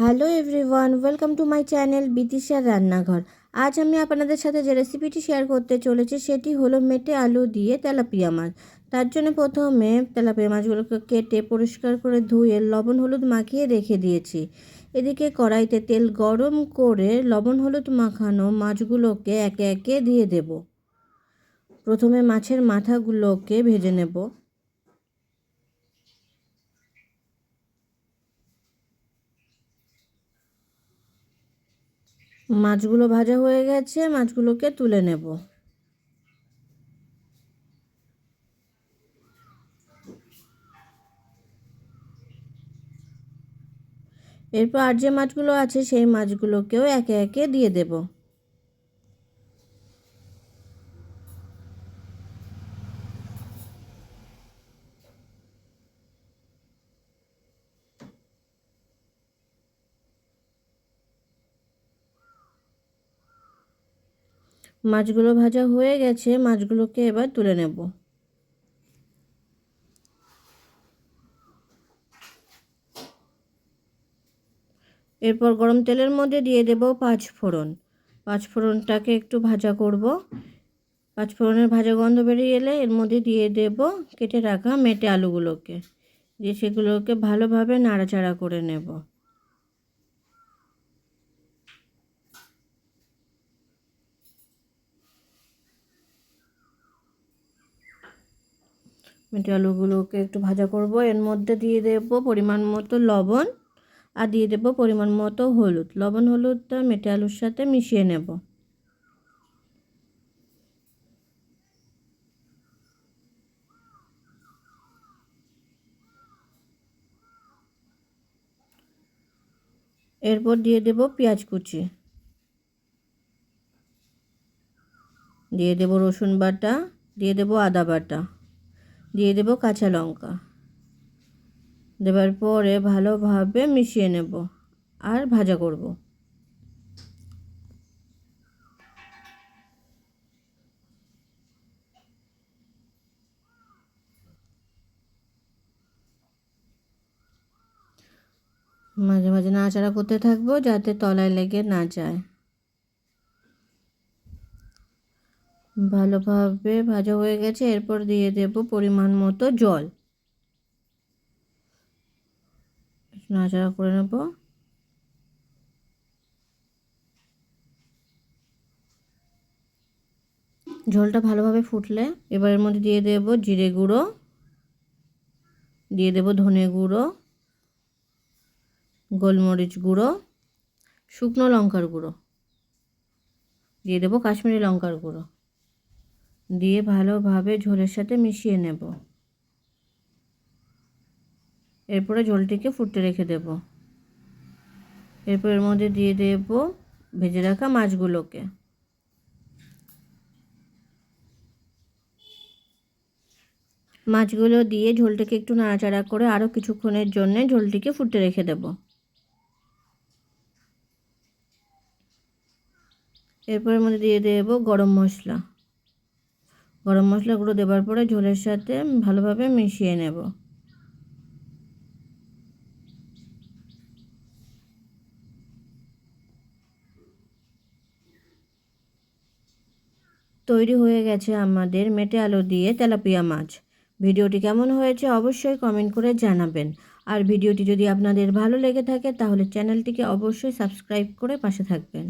Hello everyone welcome to my channel বিদিশার রান্নাঘর আজ আমি আপনাদের সাথে যে রেসিপিটি শেয়ার করতে চলেছি, সেটি হলো মেটে আলু দিয়ে তেলাপিয়া মাছ। তার জন্য প্রথমে তেলাপিয়া মাছগুলোকে কেটে পরিষ্কার করে ধুয়ে লবণ হলুদ মাখিয়ে রেখে দিয়েছি। এদিকে কড়াইতে তেল গরম করে লবণ হলুদ মাখানো মাছগুলোকে একে একে দিয়ে দেব। প্রথমে মাছের মাথাগুলোকে ভেজে নেব। মাছগুলো ভাজা হয়ে গেছে, মাছগুলোকে তুলে নেব। এরপর আর যে মাছগুলো আছে, সেই মাছগুলোকেও একে একে দিয়ে দেব। মাছগুলো ভাজা হয়ে গেছে, মাছগুলোকে এবার তুলে নেব। এরপর গরম তেলের মধ্যে দিয়ে দেব পাঁচ ফোড়ন। পাঁচ ফোড়নটাকে একটু ভাজা করব। পাঁচ ফোড়নের ভাজা গন্ধ বেরিয়ে এলে এর মধ্যে দিয়ে দেব কেটে রাখা মেটে আলুগুলোকে। দিয়ে সেগুলোকে ভালোভাবে নাড়াচাড়া করে নেব। মেটে আলুগুলোকে একটু ভাজা করব। এর মধ্যে দিয়ে দেব পরিমাণ মতো লবণ আর দিয়ে দেব পরিমাণ মতো হলুদ। লবণ হলুদটা মেটে আলুর সাথে মিশিয়ে নেব। এরপর দিয়ে দেব পেঁয়াজ কুচি। দিয়ে দেব রসুন বাটা, দিয়ে দেব আদা বাটা। দিয়ে দেব কাঁচা লঙ্কা। দেবার পরে ভালোভাবে মিশিয়ে নেব আর ভাজা করব। মাঝে মাঝে নাড়াচাড়া করতে থাকব যাতে তলায় লেগে না যায়। ভালোভাবে ভাজা হয়ে গেছে, এরপর দিয়ে দেব পরিমাণ মতো জল। নাড়াচাড়া করে নেব। ঝোলটা ভালোভাবে ফুটলে এবার এর মধ্যে দিয়ে দেব জিরে গুঁড়ো, দিয়ে দেব ধনে গুঁড়ো, গোলমরিচ গুঁড়ো, শুকনো লঙ্কার গুঁড়ো, দিয়ে দেবো কাশ্মীরি লঙ্কার গুঁড়ো। দিয়ে ভালোভাবে ঝোলের সাথে মিশিয়ে নেব। এরপরে ঝোলটিকে ফুটতে রেখে দেব। এরপর এর মধ্যে দিয়ে দেব ভেজে রাখা মাছগুলোকে। মাছগুলো দিয়ে ঝোলটাকে একটু নাড়াচাড়া করে আরও কিছুক্ষণের জন্য ঝোলটিকে ফুটতে রেখে দেব। এরপরের মধ্যে দিয়ে দেব গরম মশলা। গরম মশলাগুলো দেওয়ার পরে ঝোলের সাথে ভালোভাবে মিশিয়ে নেব। তৈরি হয়ে গেছে আমাদের মেটে আলু দিয়ে তেলাপিয়া মাছ। ভিডিওটি কেমন হয়েছে অবশ্যই কমেন্ট করে জানাবেন। আর ভিডিওটি যদি আপনাদের ভালো লেগে থাকে তাহলে চ্যানেলটিকে অবশ্যই সাবস্ক্রাইব করে পাশে থাকবেন।